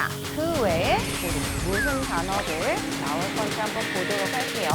자, 그 외에 우리 무슨 단어들 나올 건지 한번 보도록 할게요.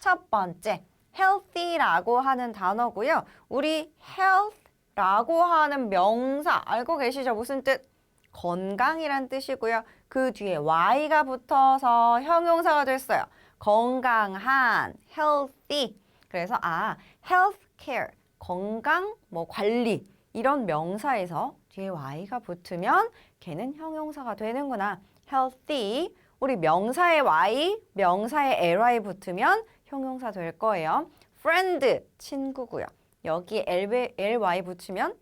첫 번째, healthy라고 하는 단어고요. 우리 health라고 하는 명사 알고 계시죠? 무슨 뜻? 건강이란 뜻이고요. 그 뒤에 y가 붙어서 형용사가 됐어요. 건강한, healthy. 그래서 아, healthcare, 건강, 뭐 관리 이런 명사에서 뒤에 y가 붙으면 걔는 형용사가 되는구나. healthy. 우리 명사의 y, 명사의 ly 붙으면 형용사 될 거예요. friend, 친구고요. 여기 ly 붙이면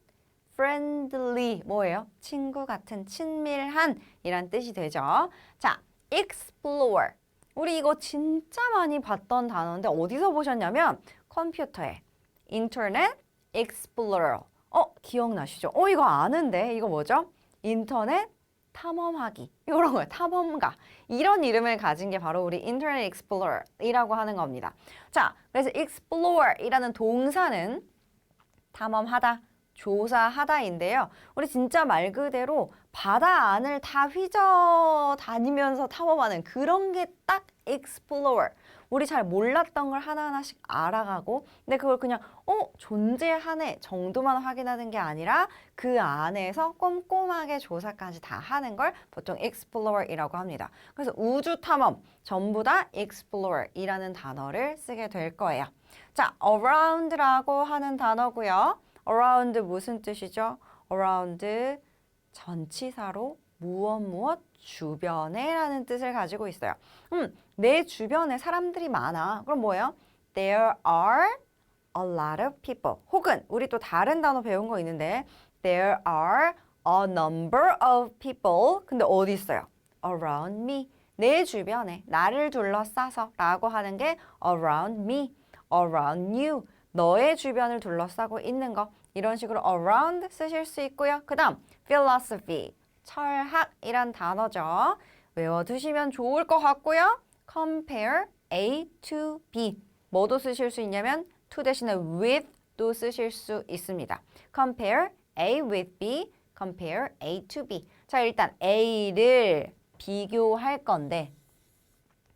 friendly 뭐예요? 친구 같은 친밀한 이란 뜻이 되죠. 자, explore. 우리 이거 진짜 많이 봤던 단어인데 어디서 보셨냐면 컴퓨터에 인터넷 explorer. 어, 기억나시죠? 어, 이거 아는데 이거 뭐죠? 인터넷 탐험하기 이런 거예요. 탐험가 이런 이름을 가진 게 바로 우리 인터넷 익스플로러이라고 하는 겁니다. 자, 그래서 explore이라는 동사는 탐험하다, 조사하다인데요. 우리 진짜 말 그대로 바다 안을 다 휘저 다니면서 탐험하는 그런 게 딱 explore. 우리 잘 몰랐던 걸 하나하나씩 알아가고 근데 그걸 그냥 어 존재하네 정도만 확인하는 게 아니라 그 안에서 꼼꼼하게 조사까지 다 하는 걸 보통 explore이라고 합니다. 그래서 우주 탐험 전부 다 explore이라는 단어를 쓰게 될 거예요. 자, around라고 하는 단어고요. around 무슨 뜻이죠? around 전치사로 무엇 무엇 주변에라는 뜻을 가지고 있어요. 음, 내 주변에 사람들이 많아. 그럼 뭐예요? There are a lot of people. 혹은 우리 또 다른 단어 배운 거 있는데 There are a number of people. 근데 어디 있어요? Around me. 내 주변에 나를 둘러싸서 라고 하는 게 around me, around you. 너의 주변을 둘러싸고 있는 거. 이런 식으로 around 쓰실 수 있고요. 그 다음 philosophy. 철학이란 단어죠. 외워두시면 좋을 것 같고요. compare A to B. 뭐도 쓰실 수 있냐면 to 대신에 with도 쓰실 수 있습니다. compare A with B, compare A to B. 자, 일단 A를 비교할 건데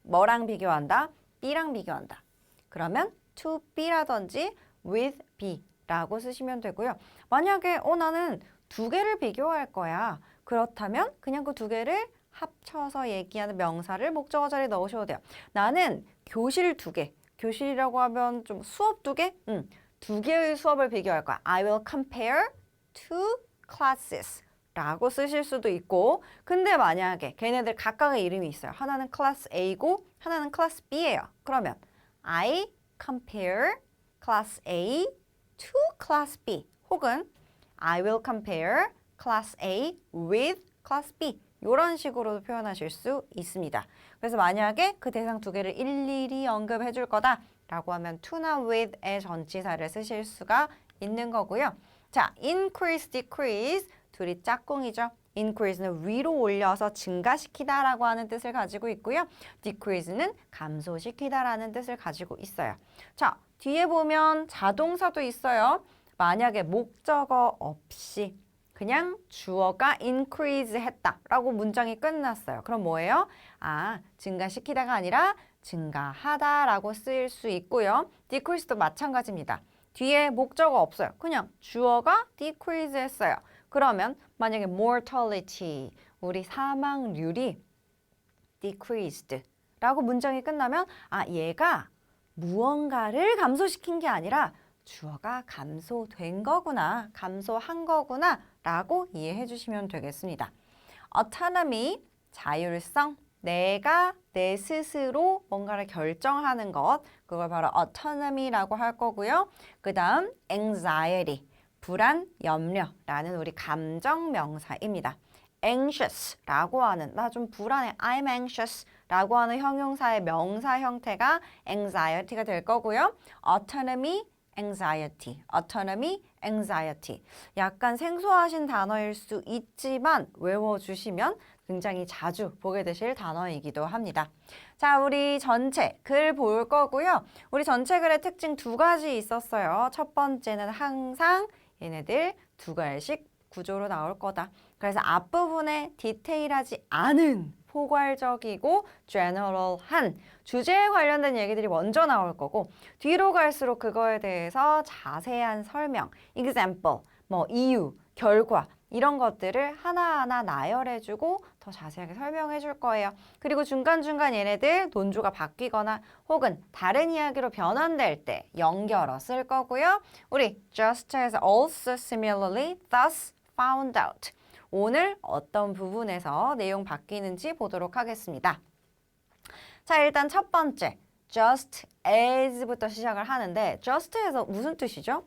뭐랑 비교한다? B랑 비교한다. 그러면 to B라든지 with B라고 쓰시면 되고요. 만약에 어 나는 두 개를 비교할 거야. 그렇다면 그냥 그 두 개를 합쳐서 얘기하는 명사를 목적어 자리에 넣으셔도 돼요. 나는 교실 두 개. 교실이라고 하면 좀 수업 두 개? 응. 두 개의 수업을 비교할 거야. I will compare two classes. 라고 쓰실 수도 있고 근데 만약에 걔네들 각각의 이름이 있어요. 하나는 클래스 A고 하나는 클래스 B예요. 그러면 I compare class A to class B 혹은 I will compare class A with class B 이런 식으로도 표현하실 수 있습니다. 그래서 만약에 그 대상 두 개를 일일이 언급해 줄 거다 라고 하면 to나 with의 전치사를 쓰실 수가 있는 거고요. 자, increase, decrease 둘이 짝꿍이죠. increase는 위로 올려서 증가시키다 라고 하는 뜻을 가지고 있고요. decrease는 감소시키다 라는 뜻을 가지고 있어요. 자, 뒤에 보면 자동사도 있어요. 만약에 목적어 없이 그냥 주어가 increase 했다 라고 문장이 끝났어요. 그럼 뭐예요? 아, 증가시키다가 아니라 증가하다 라고 쓰일 수 있고요. decrease도 마찬가지입니다. 뒤에 목적어 없어요. 그냥 주어가 decrease 했어요. 그러면 만약에 mortality, 우리 사망률이 decreased 라고 문장이 끝나면 아, 얘가 무언가를 감소시킨 게 아니라 주어가 감소된 거구나, 감소한 거구나 라고 이해해 주시면 되겠습니다. autonomy, 자율성, 내가 내 스스로 뭔가를 결정하는 것, 그걸 바로 autonomy라고 할 거고요. 그 다음 anxiety, 불안, 염려라는 우리 감정 명사입니다. anxious라고 하는 나 좀 불안해 I'm anxious라고 하는 형용사의 명사 형태가 anxiety가 될 거고요. autonomy, anxiety, autonomy, anxiety. 약간 생소하신 단어일 수 있지만 외워주시면 굉장히 자주 보게 되실 단어이기도 합니다. 자, 우리 전체 글 볼 거고요. 우리 전체 글의 특징 두 가지 있었어요. 첫 번째는 항상 얘네들 두 갈씩 구조로 나올 거다. 그래서 앞부분에 디테일하지 않은 포괄적이고 general한 주제에 관련된 얘기들이 먼저 나올 거고 뒤로 갈수록 그거에 대해서 자세한 설명, example, 뭐 이유, 결과 이런 것들을 하나하나 나열해주고 더 자세하게 설명해 줄 거예요. 그리고 중간중간 얘네들 논조가 바뀌거나 혹은 다른 이야기로 변환될 때 연결어 쓸 거고요. 우리 just as also similarly thus found out 오늘 어떤 부분에서 내용 바뀌는지 보도록 하겠습니다. 자, 일단 첫 번째 just as부터 시작을 하는데 just에서 무슨 뜻이죠?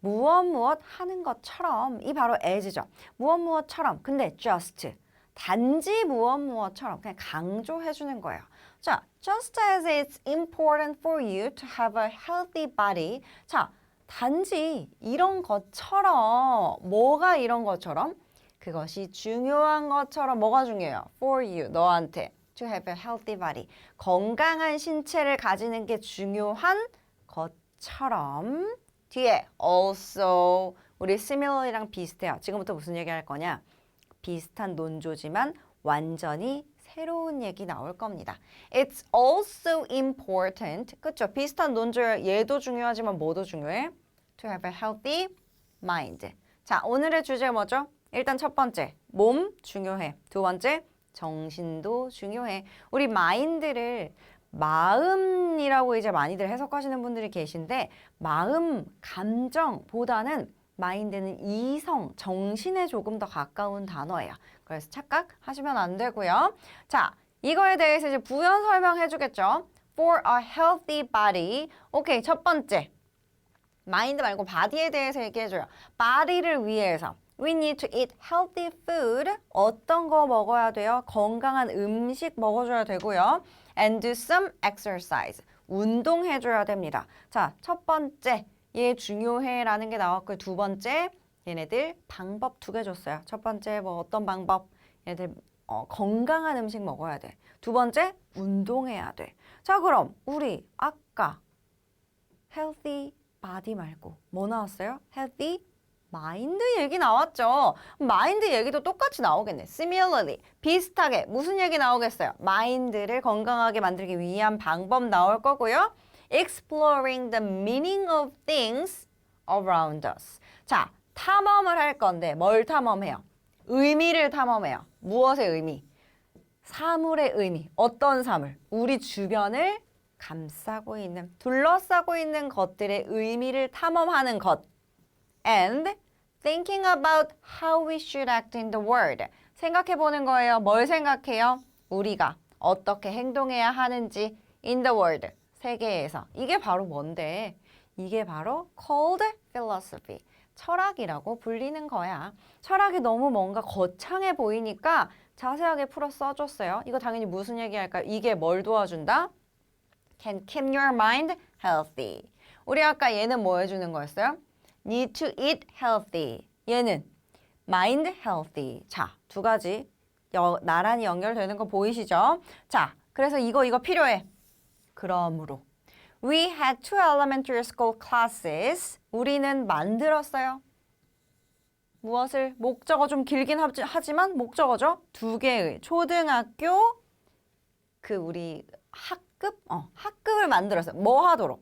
무엇 무엇 하는 것처럼 이 바로 as죠. 무엇 무엇처럼 근데 just 단지 무엇 무엇처럼 그냥 강조해 주는 거예요. 자, just as it's important for you to have a healthy body. 자, 단지 이런 것처럼 뭐가 이런 것처럼 그것이 중요한 것처럼 뭐가 중요해요? For you, 너한테. To have a healthy body. 건강한 신체를 가지는 게 중요한 것처럼 뒤에 also 우리 similarly랑 비슷해요. 지금부터 무슨 얘기 할 거냐? 비슷한 논조지만 완전히 새로운 얘기 나올 겁니다. It's also important. 그쵸? 비슷한 논조예요. 얘도 중요하지만 뭐도 중요해? To have a healthy mind. 자, 오늘의 주제 뭐죠? 일단 첫 번째, 몸 중요해. 두 번째, 정신도 중요해. 우리 마인드를 마음이라고 이제 많이들 해석하시는 분들이 계신데 마음, 감정보다는 마인드는 이성, 정신에 조금 더 가까운 단어예요. 그래서 착각하시면 안 되고요. 자, 이거에 대해서 이제 부연 설명해 주겠죠. For a healthy body. 오케이, 첫 번째. 마인드 말고 바디에 대해서 얘기해줘요. 바디를 위해서. We need to eat healthy food. 어떤 거 먹어야 돼요? 건강한 음식 먹어줘야 되고요. And do some exercise. 운동해줘야 됩니다. 자, 첫 번째. 얘 중요해라는 게 나왔고요. 두 번째. 얘네들 방법 두 개 줬어요. 첫 번째 뭐 어떤 방법? 얘네들 어, 건강한 음식 먹어야 돼. 두 번째, 운동해야 돼. 자, 그럼 우리 아까 healthy body 말고 뭐 나왔어요? healthy 마인드 얘기 나왔죠. 마인드 얘기도 똑같이 나오겠네. similarly 비슷하게 무슨 얘기 나오겠어요? 마인드를 건강하게 만들기 위한 방법 나올 거고요. exploring the meaning of things around us. 자, 탐험을 할 건데 뭘 탐험해요? 의미를 탐험해요. 무엇의 의미? 사물의 의미. 어떤 사물? 우리 주변을 감싸고 있는, 둘러싸고 있는 것들의 의미를 탐험하는 것. And thinking about how we should act in the world. 생각해 보는 거예요. 뭘 생각해요? 우리가 어떻게 행동해야 하는지 in the world. 세계에서. 이게 바로 뭔데? 이게 바로 called philosophy. 철학이라고 불리는 거야. 철학이 너무 뭔가 거창해 보이니까 자세하게 풀어 써줬어요. 이거 당연히 무슨 얘기 할까요? 이게 뭘 도와준다? Can keep your mind healthy. 우리 아까 얘는 뭐 해주는 거였어요? Need to eat healthy. 얘는 mind healthy. 자, 두 가지 여, 나란히 연결되는 거 보이시죠? 자, 그래서 이거 이거 필요해. 그러므로 We had two elementary school classes. 우리는 만들었어요. 무엇을 목적어 좀 길긴 하지- 하지만 목적어죠. 두 개의 초등학교 그 우리 학 급 어 학급을 만들었어요. 뭐 하도록?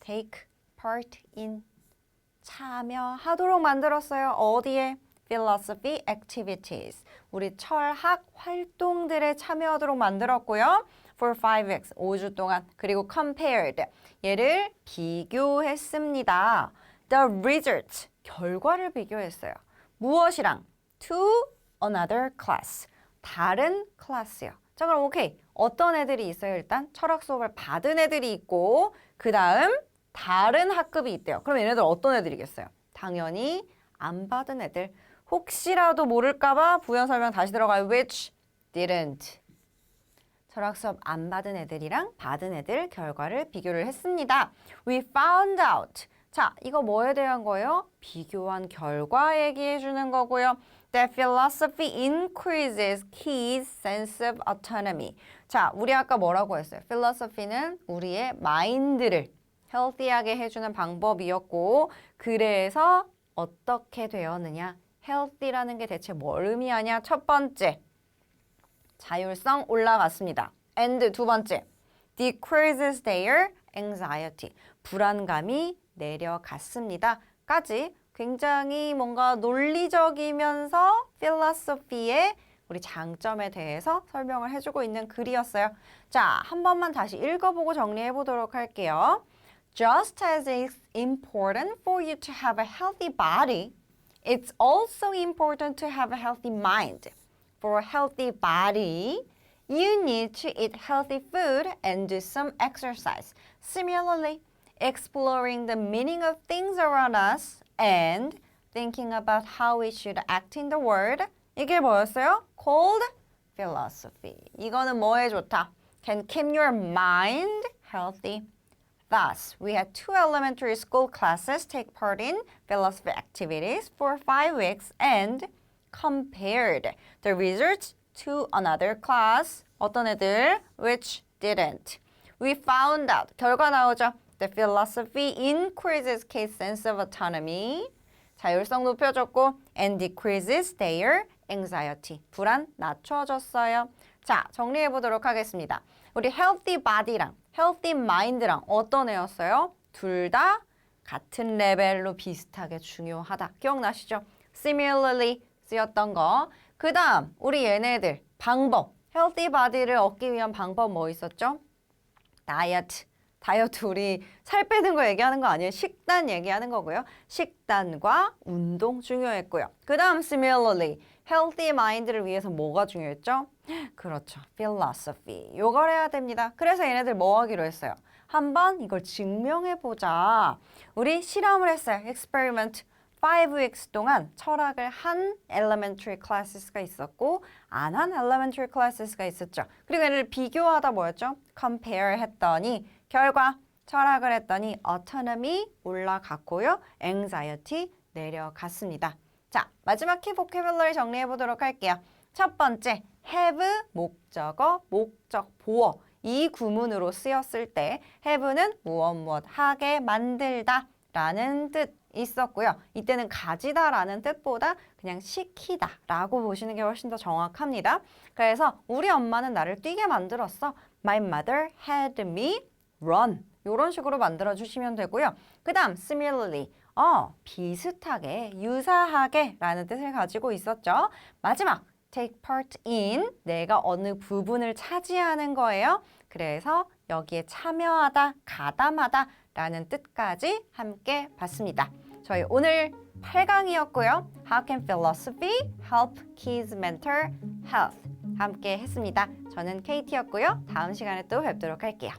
Take part in 참여하도록 만들었어요. 어디에? Philosophy activities. 우리 철학 활동들에 참여하도록 만들었고요. For five weeks, 5주 동안. 그리고 compared. 얘를 비교했습니다. The results. 결과를 비교했어요. 무엇이랑? To another class. 다른 클래스요. 자, 그럼 오케이. 어떤 애들이 있어요? 일단 철학 수업을 받은 애들이 있고 그 다음 다른 학급이 있대요. 그럼 얘네들 어떤 애들이겠어요? 당연히 안 받은 애들. 혹시라도 모를까봐 부연 설명 다시 들어가요. Which didn't. 철학 수업 안 받은 애들이랑 받은 애들 결과를 비교를 했습니다. We found out. 자, 이거 뭐에 대한 거예요? 비교한 결과 얘기해 주는 거고요. That philosophy increases kids' sense of autonomy. 자, 우리 아까 뭐라고 했어요? philosophy는 우리의 마인드를 healthy하게 해주는 방법이었고, 그래서 어떻게 되었느냐? healthy라는 게 대체 뭘 의미하냐? 첫 번째, 자율성 올라갔습니다. and 두 번째, decreases their anxiety. 불안감이 내려갔습니다. 까지 굉장히 뭔가 논리적이면서 philosophy의 우리 장점에 대해서 설명을 해주고 있는 글이었어요. 자, 한 번만 다시 읽어보고 정리해 보도록 할게요. Just as it's important for you to have a healthy body, it's also important to have a healthy mind. For a healthy body, you need to eat healthy food and do some exercise. Similarly, exploring the meaning of things around us and thinking about how we should act in the world. 이게 뭐였어요? Called philosophy. 이거는 뭐에 좋다? Can keep your mind healthy. Thus, we had two elementary school classes take part in philosophy activities for five weeks and compared the results to another class. 어떤 애들? Which didn't. We found out. 결과 나오죠. The philosophy increases kids' sense of autonomy. 자율성 높여줬고 and decreases their anxiety. 불안 낮춰줬어요. 자, 정리해 보도록 하겠습니다. 우리 healthy body랑 healthy mind랑 어떤 애였어요? 둘 다 같은 레벨로 비슷하게 중요하다. 기억나시죠? similarly 쓰였던 거. 그 다음 우리 얘네들 방법. healthy body를 얻기 위한 방법 뭐 있었죠? 다이어트. 다이어트 우리 살 빼는 거 얘기하는 거 아니에요. 식단 얘기하는 거고요. 식단과 운동 중요했고요. 그 다음 similarly healthy mind를 위해서 뭐가 중요했죠? 그렇죠. philosophy. 요걸 해야 됩니다. 그래서 얘네들 뭐 하기로 했어요? 한번 이걸 증명해 보자. 우리 실험을 했어요. experiment. 5 weeks 동안 철학을 한 elementary classes가 있었고 안 한 elementary classes가 있었죠. 그리고 얘를 비교하다 뭐였죠? compare 했더니 결과 철학을 했더니 autonomy 올라갔고요. anxiety 내려갔습니다. 자, 마지막 키 vocabulary 정리해 보도록 할게요. 첫 번째, have 목적어, 목적 보어. 이 구문으로 쓰였을 때 have는 무엇 무엇 하게 만들다 라는 뜻 있었고요. 이때는 가지다 라는 뜻보다 그냥 시키다 라고 보시는 게 훨씬 더 정확합니다. 그래서 우리 엄마는 나를 뛰게 만들었어. My mother had me run. 이런 식으로 만들어 주시면 되고요. 그 다음 similarly 어, 비슷하게, 유사하게 라는 뜻을 가지고 있었죠. 마지막, take part in, 내가 어느 부분을 차지하는 거예요. 그래서 여기에 참여하다, 가담하다 라는 뜻까지 함께 봤습니다. 저희 오늘 8강이었고요. How can philosophy help kids' mental health? 함께 했습니다. 저는 KT였고요. 다음 시간에 또 뵙도록 할게요.